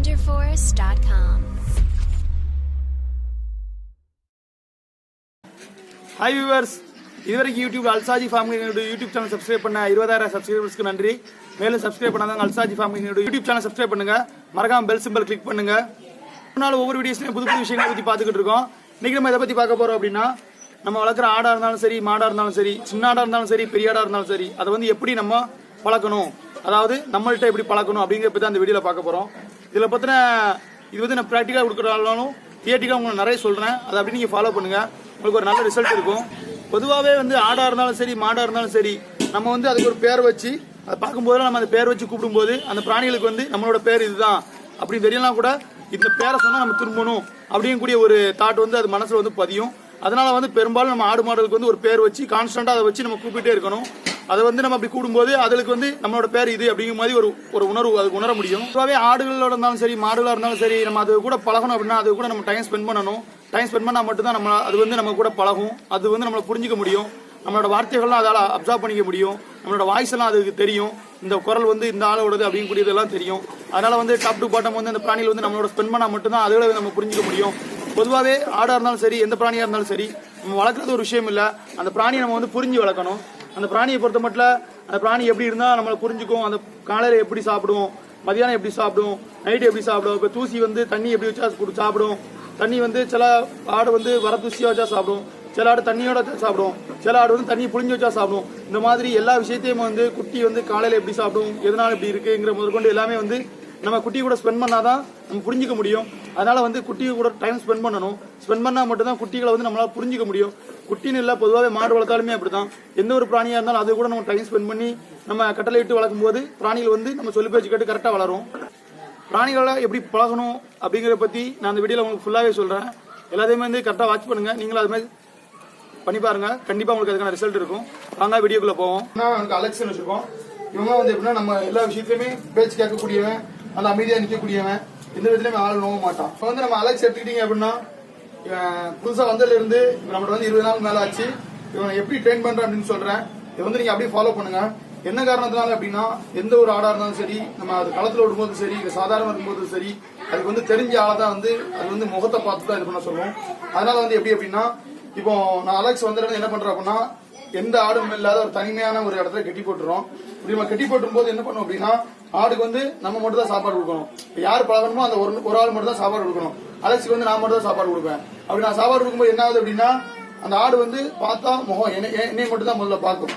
wonderforest.com. Hi viewers இதுவரைக்கும் YouTube Alsaji farm YouTube channel subscribe பண்ண இருபதாயிரம் சப்ஸ்கிரைபர்ஸ்க்கு நன்றி. மேலும் சப்ஸ்கிரைப் பண்ணாதவங்க Alsaji farm YouTube channel subscribe பண்ணுங்க. மறக்காம பெல் சிம்பல் கிளிக் பண்ணுங்க. நாள் ஒவ்வொரு வீடியோஸ்லையும் புது புது விஷயங்களை பற்றி பார்த்துக்கிட்டு இருக்கோம். இன்னைக்கு நம்ம இதை பற்றி பார்க்க போறோம் அப்படின்னா நம்ம வளர்க்குற ஆடா இருந்தாலும் சரி மாடா இருந்தாலும் சரி சின்ன ஆடாக இருந்தாலும் சரி பெரிய ஆடாக இருந்தாலும் சரி அதை வந்து எப்படி நம்ம பழக்கணும்? அதாவது நம்மள்கிட்ட எப்படி பழக்கணும் அப்படிங்கிற பற்றி அந்த வீடியோவில் பார்க்க போறோம். இதில் பற்றின இது வந்து நான் ப்ராக்டிக்கலாக கொடுக்குறாலும் தியேட்டிக்காக உங்களுக்கு நிறைய சொல்கிறேன் அதை அப்படி நீங்கள் ஃபாலோ பண்ணுங்கள் உங்களுக்கு ஒரு நல்ல ரிசல்ட் இருக்கும். பொதுவாகவே வந்து ஆடாக இருந்தாலும் சரி மாடாக இருந்தாலும் சரி நம்ம வந்து அதுக்கு ஒரு பேர் வச்சு அதை பார்க்கும்போது நம்ம அந்த பேர் வச்சு கூப்பிடும்போது அந்த பிராணிகளுக்கு வந்து நம்மளோட பேர் இதுதான். அப்படி தெரியலாம் கூட இந்த பேரை சொன்னால் நம்ம திரும்பணும் அப்படிங்கக்கூடிய ஒரு தாட் வந்து அது மனசில் வந்து பதியும். அதனால வந்து பெரும்பாலும் நம்ம ஆடு மாடுகளுக்கு வந்து ஒரு பேர் வச்சு கான்ஸ்டன்ட்டாக அதை வச்சு நம்ம கூப்பிட்டே இருக்கணும். அதை வந்து நம்ம அப்படி கூடும்போது அதுக்கு வந்து நம்மளோட பேர் இது அப்படிங்கிற மாதிரி ஒரு ஒரு உணர்வு அதுக்கு உணர முடியும். பொதுவாகவே ஆடுகளோட இருந்தாலும் சரி மாடுகளாக இருந்தாலும் சரி நம்ம அது கூட பழகணும் அப்படின்னா அது கூட நம்ம டைம் ஸ்பெண்ட் பண்ணணும். டைம் ஸ்பெண்ட் பண்ணால் மட்டும்தான் நம்ம அது வந்து நம்ம கூட பழகும். அது வந்து நம்மளை புரிஞ்சிக்க முடியும். நம்மளோட வார்த்தைகள்லாம் அதால் அப்சர்வ் பண்ணிக்க முடியும். நம்மளோட வாய்ஸ் எல்லாம் அதுக்கு தெரியும். இந்த குரல் வந்து இந்த ஆளோடது அப்படிங்கக்கூடியதெல்லாம் தெரியும். அதனால வந்து டாப் டு பாட்டம் வந்து அந்த பிராணியில் வந்து நம்மளோட ஸ்பெண்ட் பண்ணால் மட்டும்தான் அதுகளை நம்ம புரிஞ்சிக்க முடியும். பொதுவாகவே ஆடாக இருந்தாலும் சரி எந்த பிராணியாக இருந்தாலும் சரி நம்ம வளர்க்குறது ஒரு விஷயம் இல்லை. அந்த பிராணியை நம்ம வந்து புரிஞ்சு வளர்க்கணும். அந்த பிராணியை பொறுத்த மட்டும் அந்த பிராணி எப்படி இருந்தால் நம்மளை புரிஞ்சுக்கும். அந்த காலையில் எப்படி சாப்பிடுவோம் மதியானம் எப்படி சாப்பிடும் நைட்டு எப்படி சாப்பிடும் இப்போ தூசி வந்து தண்ணி எப்படி வச்சா சாப்பிடும். தண்ணி வந்து சில ஆடு வந்து வர தூசியாக வச்சா சாப்பிடும். சில ஆடு தண்ணியோட வச்சா சாப்பிடும். சில ஆடு வந்து தண்ணி புழிஞ்சு வச்சா சாப்பிடும். இந்த மாதிரி எல்லா விஷயத்தையும் வந்து குட்டி வந்து காலையில் எப்படி சாப்பிடும் எதனால் இப்படி இருக்குங்கிற முதற்கொண்டு எல்லாமே வந்து நம்ம குட்டி கூட ஸ்பெண்ட் பண்ணாதான் நம்ம புரிஞ்சிக்க முடியும். அதனால வந்து குட்டி கூட டைம் ஸ்பெண்ட் பண்ணணும். ஸ்பெண்ட் பண்ணா மட்டும்தான் குட்டிகளை வந்து நம்மளால புரிஞ்சிக்க முடியும். குட்டின்னு இல்லை பொதுவாகவே மாடு வளர்த்தாலுமே அப்படிதான் எந்த ஒரு பிராணியா இருந்தாலும் அது கூட நம்ம டைம் ஸ்பெண்ட் பண்ணி நம்ம கட்டளை இட்டு வளர்க்கும் போது பிராணிகள் வந்து நம்ம சொல்லி பேச்சு கேட்டு கரெக்டாக வளரும். பிராணிகளை எப்படி பழகணும் அப்படிங்கிறத பத்தி நான் அந்த வீடியோல உங்களுக்கு ஃபுல்லாவே சொல்றேன். எல்லாத்தையுமே வந்து கரெக்டாக வாட்ச் பண்ணுங்க. நீங்களும் அது மாதிரி பண்ணி பாருங்க. கண்டிப்பா உங்களுக்கு அதுக்கான ரிசல்ட் இருக்கும். வாங்க வீடியோக்குள்ள போவோம். எனக்கு அலெக்ஷன் வச்சிருக்கோம். இவங்க வந்து எப்படின்னா நம்ம எல்லா விஷயத்துலயுமே பேச்சு கேட்கக்கூடியவன். அந்த அமைதியா நிக்கக்கூடியவன் எந்த விதத்துலயுமே ஆள் நோக மாட்டான். இப்போ வந்து நம்ம அலெக்ஸ் எடுத்துக்கிட்டீங்க அப்படின்னா புதுசா வந்ததுல இருந்து நம்மகிட்ட வந்து இருபது நாள் மேல ஆச்சு. இவனை எப்படி ட்ரெயின் பண்றேன் அப்படின்னு சொல்றேன். இதை வந்து நீங்க அப்படியே ஃபாலோ பண்ணுங்க. என்ன காரணத்தினால அப்படின்னா எந்த ஒரு ஆடா இருந்தாலும் சரி நம்ம அது களத்துல விடும்போது சரி இல்ல சாதாரணமா இருக்கும்போது சரி அதுக்கு வந்து தெரிஞ்ச ஆளை தான் வந்து அது வந்து முகத்தை பார்த்து தான் இது பண்ண சொல்லுவோம். அதனால வந்து எப்படி அப்படின்னா இப்போ நான் அலெக்ஸ் வந்துட்டு என்ன பண்றேன் அப்படின்னா எந்த ஆடும் இல்லாத ஒரு தனிமையான ஒரு இடத்துல கட்டி போட்டுரும் இப்படி நம்ம கட்டி போட்டும் போது என்ன பண்ணும் அப்படின்னா ஆடுக்கு வந்து நம்ம மட்டும் தான் சாப்பாடு கொடுக்கணும். யார் பழகணுமோ அந்த ஒரு ஒரு ஆள் மட்டும் தான் சாப்பாடு கொடுக்கணும். அலசிக்கு வந்து நான் மட்டும் தான் சாப்பாடு கொடுப்பேன். அப்படி நான் சாப்பாடு கொடுக்கும்போது என்ன ஆகுது அப்படின்னா அந்த ஆடு வந்து பார்த்தா முகம் என்னை என்னை மட்டும் தான் முதல்ல பார்க்கும்.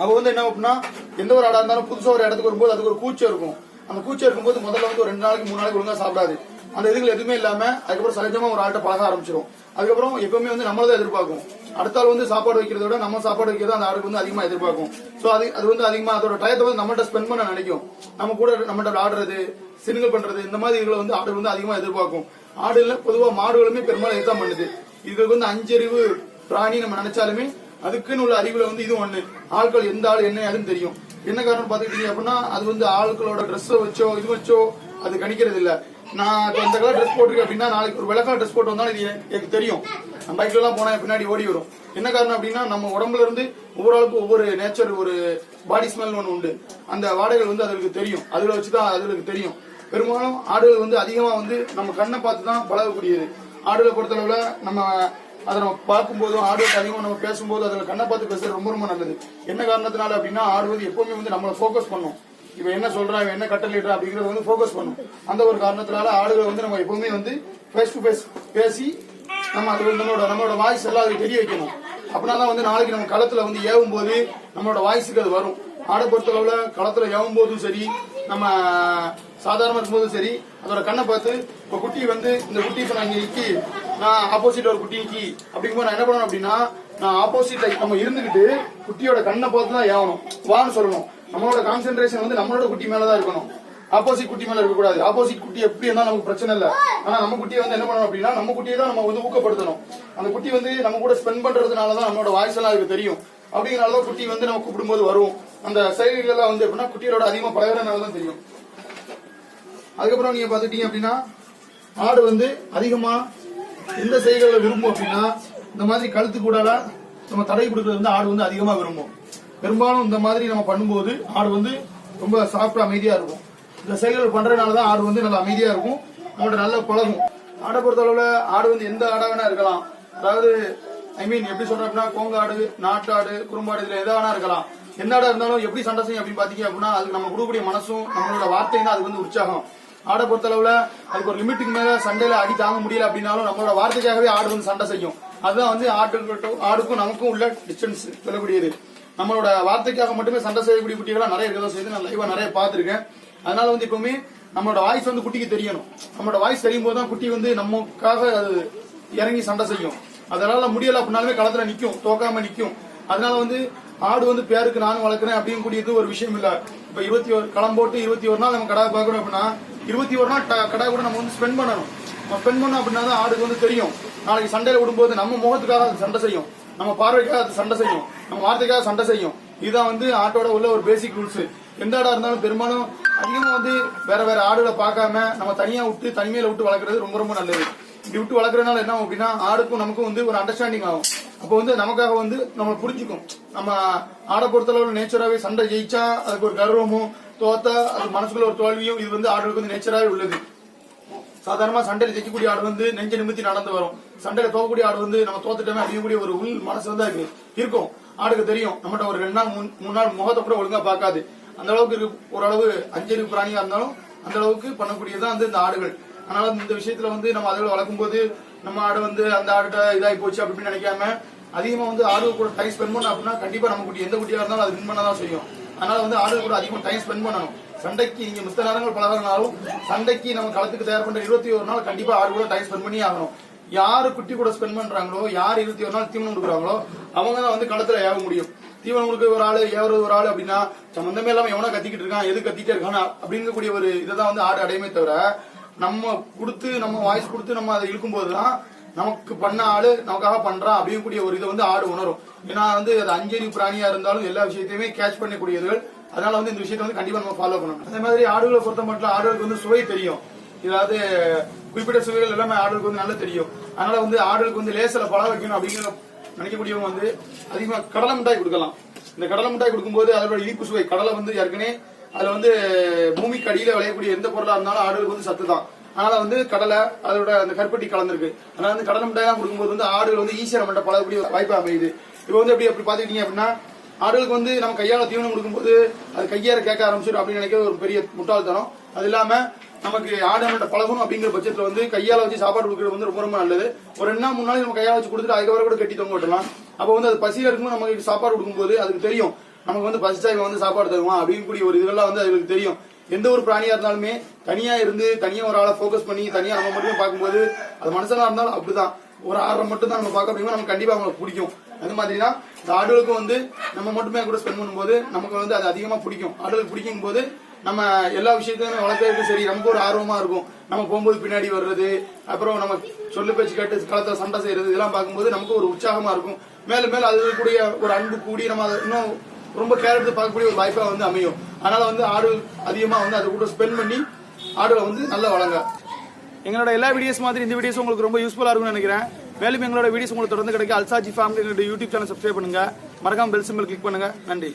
அப்போ வந்து என்ன அப்படின்னா எந்த ஒரு ஆடா இருந்தாலும் புதுசாக ஒரு இடத்துக்கு வரும்போது அதுக்கு ஒரு கூச்சம் இருக்கும். அந்த கூச்சம் இருக்கும்போது முதல்ல வந்து ஒரு ரெண்டு நாளைக்கு மூணு நாளைக்கு ஒழுங்கா சாப்பிடாது. அந்த இதுகள் எதுவுமே இல்லாம அதுக்கப்புறம் சகஜமா ஒரு ஆள்கிட்ட பழக ஆரம்பிச்சிடும் அதுக்கப்புறம் எப்பவுமே வந்து நம்மளதான் எதிர்பார்க்கும். அடுத்த ஆள் வந்து சாப்பாடு வைக்கிறத விட நம்ம சாப்பாடு வைக்கிறத அந்த ஆளுக்கு வந்து அதிகமா எதிர்பார்க்கும். சோ அது அது வந்து அதிகமா அதோட டயத்தை வந்து நம்மள்ட்ட ஸ்பெண்ட் பண்ண நினைக்கும். நம்ம கூட நம்மள்ட்ட ஆடுறது சிறுங்கள் பண்றது இந்த மாதிரி இதுகளை வந்து ஆடு வந்து அதிகமா எதிர்பார்க்கும். ஆடுல பொதுவா மாடுகளுமே பெரும்பாலும் இதுதான் பண்ணுது. இதுக்கு வந்து அஞ்சறிவு பிராணி நம்ம நினைச்சாலுமே அதுக்குன்னு உள்ள அறிவுல வந்து இது ஒண்ணு. ஆட்கள் எந்த ஆள் என்ன யாருன்னு தெரியும். என்ன காரணம் பாத்துக்கிட்டீங்க அப்படின்னா அது வந்து ஆட்களோட ட்ரெஸ் வச்சோ இது வச்சோ அது கணிக்கிறது இல்ல நான் இந்த கலர் ட்ரெஸ் போட்டிருக்கேன் அப்படின்னா நாளைக்கு ஒரு விளக்கம் ட்ரெஸ் போட்டு வந்தாலும் இது எனக்கு- தெரியும். நம்ம பைக்ல எல்லாம் போனா பின்னாடி ஓடி வரும். என்ன காரணம் அப்படின்னா நம்ம உடம்புல இருந்து ஒவ்வொரு ஆளுக்கும் ஒவ்வொரு நேச்சர் ஒரு பாடி ஸ்மெல் ஒன்று உண்டு. அந்த வாடைகள் வந்து அதுகளுக்கு தெரியும். அதுல வச்சுதான் அதுகளுக்கு தெரியும். பெரும்பாலும் ஆடுகள் வந்து அதிகமா வந்து நம்ம கண்ணை பார்த்து தான் பழகக்கூடியது. ஆடுகளை பொறுத்தளவுல நம்ம அதை நம்ம பார்க்கும்போதும் ஆடுகளுக்கு அதிகமாக நம்ம பேசும்போது அதில் கண்ணை பார்த்து பேசுறது ரொம்ப ரொம்ப நல்லது. என்ன காரணத்தினால அப்படின்னா ஆடு வந்து எப்பவுமே வந்து நம்மளை ஃபோக்கஸ் பண்ணும். இவன் என்ன சொல்றான் இவன் என்ன கட்டளையிடுறான் அப்படிங்கறத வந்து ஃபோக்கஸ் பண்ணும். அந்த ஒரு காரணத்தினால ஆடுகளை வந்து நம்ம எப்பவுமே வந்து ஃபேஸ் டு ஃபேஸ் பேசி நம்ம அது நம்மளோட நம்மளோட வாய்ஸ் எல்லாம் அதுக்கு தெரிய வைக்கணும். அப்படின்னா தான் வந்து நாளைக்கு நம்ம களத்துல வந்து ஏவும் போது நம்மளோட வாய்ஸுக்கு அது வரும். ஆடை பொறுத்தளவுல களத்துல ஏவும் போதும் சரி நம்ம சாதாரணமா இருக்கும்போதும் சரி அதோட கண்ணை பார்த்து இப்ப குட்டி வந்து இந்த குட்டி இப்ப நான் இங்க நான் ஆப்போசிட் ஒரு குட்டி நிக்கி அப்படிங்கும்போது நான் என்ன பண்ணணும் அப்படின்னா நான் ஆப்போசிட்ல நம்ம இருந்துகிட்டு குட்டியோட கண்ணை பார்த்து தான் ஏவணும். வான்னு சொல்லணும். நம்மளோட கான்சென்ட்ரேஷன் வந்து நம்மளோட குட்டி மேலதான் இருக்கணும். ஆப்போசிட் குட்டி மேல இருக்கக்கூடாது. ஆப்போசிட் குட்டி எப்படி இருந்தாலும் நமக்கு பிரச்சனை இல்ல. ஆனா நம்ம குட்டியை வந்து என்ன பண்ணணும் அப்படின்னா நம்ம குட்டியை தான் நம்ம வந்து ஊக்கப்படுத்தணும். அந்த குட்டி வந்து நம்ம கூட ஸ்பெண்ட் பண்றதுனாலதான் நம்மளோட வாய்ஸ் எல்லாம் அதுக்கு தெரியும். அப்படிங்கறனால தான் குட்டி வந்து நம்ம கூப்பிடும்போது வரும். அந்த செயல்கள் வந்து எப்படின்னா குட்டியோட அதிகமா பழகிறனாலதான் தான் தெரியும். அதுக்கப்புறம் நீங்க பாத்துட்டீங்க அப்படின்னா ஆடு வந்து அதிகமா எந்த செய்களை விரும்பும் அப்படின்னா இந்த மாதிரி கழுத்து கூடால நம்ம தடை கொடுக்கறது வந்து ஆடு வந்து அதிகமா விரும்பும். பெரும்பாலும் இந்த மாதிரி நம்ம பண்ணும்போது ஆடு வந்து ரொம்ப சாஃப்டா அமைதியா இருக்கும். இந்த செயல்கள் பண்றதுனால தான் ஆடு வந்து நல்லா அமைதியா இருக்கும். நம்மகிட்ட நல்லா பழகும். ஆடை பொறுத்தளவுல ஆடு வந்து எந்த ஆடா வேணா இருக்கலாம். அதாவது ஐ மீன் எப்படி சொல்றேன் அப்படின்னா கோங்காடு நாட்டாடு குறும்பாடு இதுல எதா வேணா இருக்கலாம். எந்த ஆடா இருந்தாலும் எப்படி சண்டை செய்யும் அப்படின்னு பாத்தீங்க அப்படின்னா அதுக்கு நம்ம கொடுக்கக்கூடிய மனசும் நம்மளோட வார்த்தையும் தான் அதுக்கு வந்து உற்சாகம். ஆடை பொறுத்தளவுல அதுக்கு ஒரு லிமிட்டுக்கு மேல சண்டையில அடி தாங்க முடியல அப்படின்னாலும் நம்மளோட வார்த்தைக்காகவே ஆடு வந்து சண்டை செய்யும். அதுதான் வந்து ஆட்டுக்கும் ஆடுக்கும் நமக்கும் உள்ள டிஸ்டன்ஸ் சொல்லக்கூடியது. நம்மளோட வார்த்தைக்காக மட்டுமே சண்டை செய்யக்கூடிய குட்டிகளாக நிறைய இருக்கதான் செய்து நான் லைவா நிறைய பார்த்துருக்கேன். அதனால வந்து எப்பவுமே நம்மளோட வாய்ஸ் வந்து குட்டிக்கு தெரியணும். நம்மளோட வாய்ஸ் தெரியும் போது தான் குட்டி வந்து நமக்காக அது இறங்கி சண்டை செய்யும். அதனால முடியல அப்படின்னாலுமே களத்துல நிற்கும் தோக்காம நிற்கும் அதனால வந்து ஆடு வந்து பேருக்கு நானும் வளர்க்குறேன் அப்படின்னு கூடியது ஒரு விஷயம் இல்ல. இப்ப இருபத்தி ஒரு களம் போட்டு இருபத்தி ஒரு நாள் நம்ம கடை பார்க்கணும் அப்படின்னா இருபத்தி ஒரு நாள் ட- கடை கூட நம்ம வந்து ஸ்பெண்ட் பண்ணணும். நம்ம ஸ்பெண்ட் பண்ணோம் அப்படின்னா தான் ஆடுக்கு வந்து தெரியும். நாளைக்கு சண்டையில விடும்போது நம்ம முகத்துக்காக அது சண்டை செய்யும். நம்ம பார்வைக்காக அது சண்டை செய்யும். நம்ம வார்த்தைக்காக சண்டை செய்யும். இதுதான் வந்து ஆட்டோட உள்ள ஒரு பேசிக் ரூல்ஸ் எந்த ஆடா இருந்தாலும் பெரும்பாலும் அதிகமா வந்து வேற வேற ஆடுகளை பார்க்காம நம்ம தனியா விட்டு தனிமையில விட்டு வளர்க்கறது ரொம்ப ரொம்ப நல்லது. இப்படி விட்டு வளர்க்கறதுனால என்ன அப்படின்னா ஆடுக்கும் நமக்கும் வந்து ஒரு அண்டர்ஸ்டாண்டிங் ஆகும். அப்போ வந்து நமக்காக வந்து நம்ம புரிஞ்சுக்கும். நம்ம ஆடை பொறுத்தளவு நேச்சராகவே சண்டை ஜெயிச்சா அதுக்கு ஒரு கர்வமும் தோத்தா அது மனசுக்குள்ள ஒரு தோல்வியும் இது வந்து ஆடுகளுக்கு வந்து நேச்சராகவே உள்ளது. சாதாரணமா சண்டையில ஜெயிக்கக்கூடிய ஆடு வந்து நெஞ்ச நிமித்தி நடந்து வரும். சண்டையில தோக்கக்கூடிய ஆடு வந்து நம்ம தோத்துட்டோமே அப்படிங்கக்கூடிய ஒரு உள் மனசு வந்து இருக்கும். ஆடுக்கு தெரியும். நம்மகிட்ட ஒரு ரெண்டு நாள் மூணு- மூணு நாள் முகத்தை கூட ஒழுங்கா பார்க்காது. அந்த அளவுக்கு இருக்கு ஓரளவு அஞ்சறிவு பிராணியா இருந்தாலும் அந்த அளவுக்கு பண்ணக்கூடியதுதான் வந்து இந்த ஆடுகள். அதனால இந்த விஷயத்துல வந்து நம்ம அதுகளை வளர்க்கும் போது நம்ம ஆடு வந்து அந்த ஆடுகிட்ட இதாகி போச்சு அப்படின்னு நினைக்காம அதிகமா வந்து ஆடு கூட டைம் ஸ்பெண்ட் பண்ணோம் அப்படின்னா கண்டிப்பா நம்ம குட்டி எந்த குட்டியா இருந்தாலும் அது வின் பண்ணதான் செய்யும். அதனால வந்து ஆடு கூட அதிகமா டைம் ஸ்பெண்ட் பண்ணணும். சண்டைக்கு நீங்க மித்த நேரங்கள் பழகிறனாலும் சண்டைக்கு நம்ம களத்துக்கு தயார் பண்ற இருபத்தி ஒரு நாள் கண்டிப்பா ஆடு கூட டைம் ஸ்பெண்ட் பண்ணி ஆகணும். யாரு குட்டி கூட ஸ்பெண்ட் பண்றாங்களோ யார் இருபத்தி ஒரு நாள் தீவனம் கொடுக்குறாங்களோ அவங்க தான் வந்து களத்துல ஏவ முடியும். தீவனம் கொடுக்க ஒரு ஆளு ஏவறது ஒரு ஆளு அப்படின்னா சம்பந்தமே இல்லாம எவனோ கத்திக்கிட்டு இருக்கான் எது கத்திட்டே இருக்கான் அப்படிங்கக்கூடிய ஒரு இதைதான் வந்து ஆடு அடையுமே தவிர நம்ம கொடுத்து நம்ம வாய்ஸ் கொடுத்து நம்ம அதை இழுக்கும் போதுதான் நமக்கு பண்ண ஆளு நமக்காக பண்றான் அப்படிங்கக்கூடிய ஒரு இதை வந்து ஆடு உணரும். ஏன்னா வந்து அது அஞ்சறிவு பிராணியா இருந்தாலும் எல்லா விஷயத்தையுமே கேட்ச் பண்ணக்கூடியதுகள் அதனால வந்து இந்த விஷயத்தை வந்து கண்டிப்பா நம்ம ஃபாலோ பண்ணணும். அதே மாதிரி ஆடுகளை பொறுத்த மட்டும் ஆடுகளுக்கு வந்து சுவை தெரியும். இதாவது குறிப்பிட்ட சுவைகள் எல்லாமே ஆடுகளுக்கு வந்து நல்லா தெரியும். அதனால வந்து ஆடுகளுக்கு வந்து லேசில் பழ வைக்கணும் அப்படிங்கிற நினைக்கக்கூடியவங்க வந்து அதிகமாக கடலை மிட்டாய் கொடுக்கலாம். இந்த கடலை மிட்டாய் கொடுக்கும்போது அதோட இனிப்பு சுவை கடலை வந்து ஏற்கனவே அதில் வந்து பூமிக்கு அடியில் விளையக்கூடிய எந்த பொருளாக இருந்தாலும் ஆடுகளுக்கு வந்து சத்து தான் அதனால வந்து கடலை அதோட அந்த கருப்பட்டி கலந்துருக்கு. அதனால வந்து கடலை மிட்டாய் கொடுக்கும்போது வந்து ஆடுகள் வந்து ஈஸியாக நம்மகிட்ட பழகக்கூடிய வாய்ப்பு அமையுது. இப்போ வந்து எப்படி அப்படி பார்த்துக்கிட்டீங்க அப்படின்னா ஆடுகளுக்கு வந்து நம்ம கையால தீவனம் கொடுக்கும்போது அது கையார கேட்க ஆரம்பிச்சிடும் அப்படின்னு நினைக்கிறது ஒரு பெரிய முட்டாள்தனம். அது இல்லாம நமக்கு ஆடு நம்மகிட்ட பழகணும் அப்படிங்கிற பட்சத்துல வந்து கையால வச்சு சாப்பாடு கொடுக்கறது வந்து ரொம்ப ரொம்ப நல்லது. ஒரு ரெண்டு முன்னாடி மூணு நம்ம கையால வச்சு கொடுத்துட்டு அதுக்கப்புறம் கூட கட்டி தொங்க விட்டலாம் அப்போ வந்து அது பசியா இருக்கும்போது நமக்கு சாப்பாடு கொடுக்கும்போது அதுக்கு தெரியும். நமக்கு வந்து பசிச்சா இவன் வந்து சாப்பாடு தருவான் அப்படின்னு கூடிய ஒரு இதெல்லாம் வந்து அதுக்கு தெரியும். எந்த ஒரு பிராணியா இருந்தாலுமே தனியா இருந்து தனியா ஒரு ஆளை ஃபோக்கஸ் பண்ணி தனியா நம்ம மட்டும் பார்க்கும்போது அது மனுஷனா இருந்தாலும் அப்படிதான். ஒரு ஆர்வம் மட்டும் தான் நம்ம பார்க்க அப்படிங்கும்போது நமக்கு கண்டிப்பா அவங்களுக்கு பிடிக்கும். அது மாதிரி தான் இந்த ஆடுகளுக்கும் வந்து நம்ம மட்டுமே கூட ஸ்பெண்ட் பண்ணும்போது நமக்கு வந்து அது அதிகமா பிடிக்கும். ஆடுகளுக்கு பிடிக்கும் போது நம்ம எல்லா விஷயத்தையுமே வளர்க்கறதுக்கு சரி நமக்கு ஒரு ஆர்வமா இருக்கும். நம்ம போகும்போது பின்னாடி வர்றது அப்புறம் நம்ம சொல்லு பேச்சு கேட்டு களத்தை சண்டை செய்யறது இதெல்லாம் பார்க்கும்போது நமக்கு ஒரு உற்சாகமா இருக்கும். மேலும் மேலும் அது கூடிய ஒரு அன்பு கூடி நம்ம அதை இன்னும் ரொம்ப கேர் எடுத்து பார்க்கக்கூடிய ஒரு வாய்ப்பா வந்து அமையும். அதனால வந்து ஆடு அதிகமா வந்து அது கூட ஸ்பெண்ட் பண்ணி ஆடுகளை வந்து நல்லா வளங்க. எங்களோட எல்லா வீடியோஸ் மாதிரி இந்த வீடியோஸ் உங்களுக்கு ரொம்ப யூஸ்ஃபுல்லா இருக்கும்னு நினைக்கிறேன். மேலும் எங்களோட வீடியோஸ் உங்களுக்கு தொடர்ந்து கிடைக்க Alsaji family YouTube channel subscribe பண்ணுங்க. மறக்காம பெல் சிம்பிள் கிளிக் பண்ணுங்க. நன்றி.